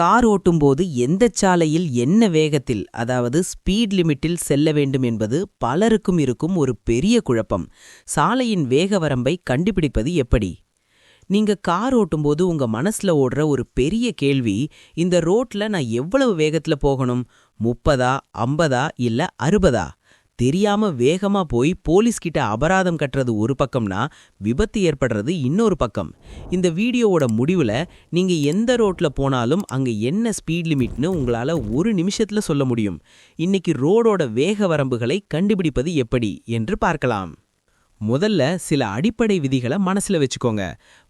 Car ஓட்டும்போது எந்த சாலையில் என்ன வேகத்தில் அதாவது ஸ்பீட் லிமிட்டில் செல்ல வேண்டும் என்பது பலருக்கும் இருக்கும் ஒரு பெரிய குழப்பம். சாலையின் வேக வரம்பை கண்டுபிடிப்பது எப்படி? நீங்க கார் ஓட்டும்போது உங்க மனசுல ஓடுற ஒரு பெரிய கேள்வி இந்த ரோட்ல நான் எவ்வளவு வேகத்துல போகணும்? முப்பதா ஐம்பதா இல்ல அறுபதா? தெரியாம வேகமா போய் போலீஸ் கிட்ட அபராதம் கட்டுறது ஒரு பக்கம்னா விபத்து ஏற்படுறது இன்னொரு பக்கம். இந்த வீடியோவோட முடிவில் நீங்க எந்த ரோட்ல போனாலும் அங்க என்ன ஸ்பீட் லிமிட்னு உங்களால ஒரு நிமிஷத்துல சொல்ல முடியும். இன்னைக்கு ரோடோட வேக வரம்புகளை கண்டுபிடிப்பது எப்படி என்று பார்க்கலாம். முதல்ல சில அடிப்படை விதிகளை மனசில் வச்சுக்கோங்க.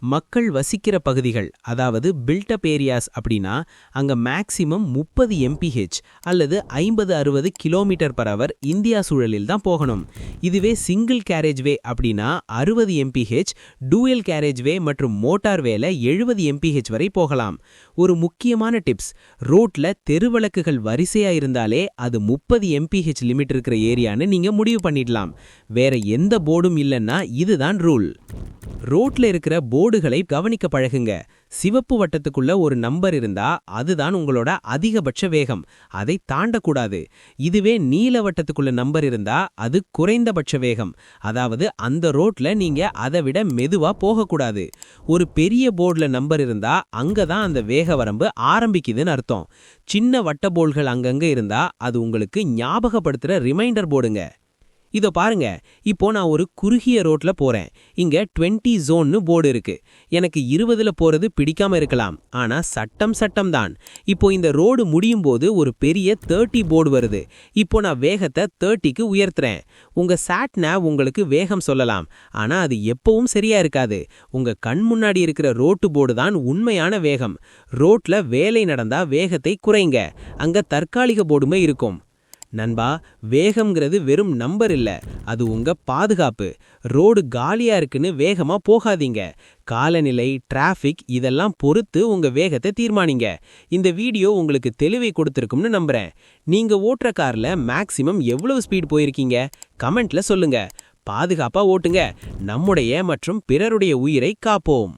மக்கள் வசிக்கிற பகுதிகள் அதாவது பில்டப் ஏரியாஸ் அப்படின்னா அங்க மேக்சிமம் முப்பது எம்பிஹெச் அல்லது ஐம்பது அறுபது கிலோமீட்டர் பர் அவர் இந்தியா சூழலில் தான் போகணும். இதுவே சிங்கிள் கேரேஜ் வே அப்படின்னா அறுபது எம்பிஹெச் டூயல் கேரேஜ் வே மற்றும் மோட்டார் வேல எழுபது எம்பிஹெச் வரை போகலாம். ஒரு முக்கியமான டிப்ஸ் ரோட்ல தெருவிளக்குகள் வரிசையா இருந்தாலே அது முப்பது எம்பிஹெச் லிமிட் இருக்கிற ஏரியான்னு நீங்க முடிவு பண்ணிடலாம். வேற எந்த போர்டும் இல்லைன்னா இதுதான் ரூல். ரோட்ல இருக்கிற போர்டுகளை கவனிக்க பழகுங்க. சிவப்பு வட்டத்துக்குள்ள ஒரு நம்பர் இருந்தா அதுதான் உங்களோட அதிகபட்ச வேகம். அதை தாண்டக்கூடாது. இதுவே நீல வட்டத்துக்குள்ள நம்பர் இருந்தா அது குறைந்தபட்ச வேகம். அதாவது அந்த ரோட்ல நீங்க அதை விட மெதுவா போகக்கூடாது. ஒரு பெரிய போர்டுல நம்பர் இருந்தா அங்க தான் அந்த வேக வரம்பு ஆரம்பிக்குதுன்னு அர்த்தம். சின்ன வட்ட போல்கள் அங்கங்க இருந்தா அது உங்களுக்கு ஞாபகப்படுத்துற ரிமைண்டர் போர்டுங்க. இதை பாருங்க இப்போ நான் ஒரு குறுகிய ரோட்ல போறேன். இங்க 20 ஜோன்னு போர்டு இருக்கு. எனக்கு இருபதுல போறது பிடிக்காம இருக்கலாம். ஆனா சட்டம் சட்டம் தான் இப்போ இந்த ரோடு முடியும் போது ஒரு பெரிய 30 போர்டு வருது. இப்போ நான் வேகத்தை 30க்கு உயர்த்துறேன். உங்க சாட் உங்களுக்கு வேகம் சொல்லலாம். ஆனா அது எப்பவும் சரியா இருக்காது. உங்க கண் முன்னாடி இருக்கிற ரோட்டு போர்டு தான் உண்மையான வேகம். ரோட்ல வேலை நடந்தா வேகத்தை குறைங்க. அங்க தற்காலிக போர்டுமே இருக்கும். நண்பா வேகம்ங்கிறது வெறும் நம்பர் இல்ல. அது உங்க பாதுகாப்பு. ரோடு காலியா இருக்குன்னு வேகமா போகாதீங்க. காலநிலை டிராஃபிக் இதெல்லாம் பொறுத்து உங்க வேகத்தை தீர்மானிங்க. இந்த வீடியோ உங்களுக்கு தெளிவை கொடுத்துருக்கும்னு நம்புறேன். நீங்க ஓட்டுற கார்ல மேக்சிமம் எவ்வளவு ஸ்பீட் போயிருக்கீங்க? கமெண்ட்ல சொல்லுங்க. பாதுகாப்பா ஓட்டுங்க. நம்முடைய மற்றும் பிறருடைய உயிரை காப்போம்.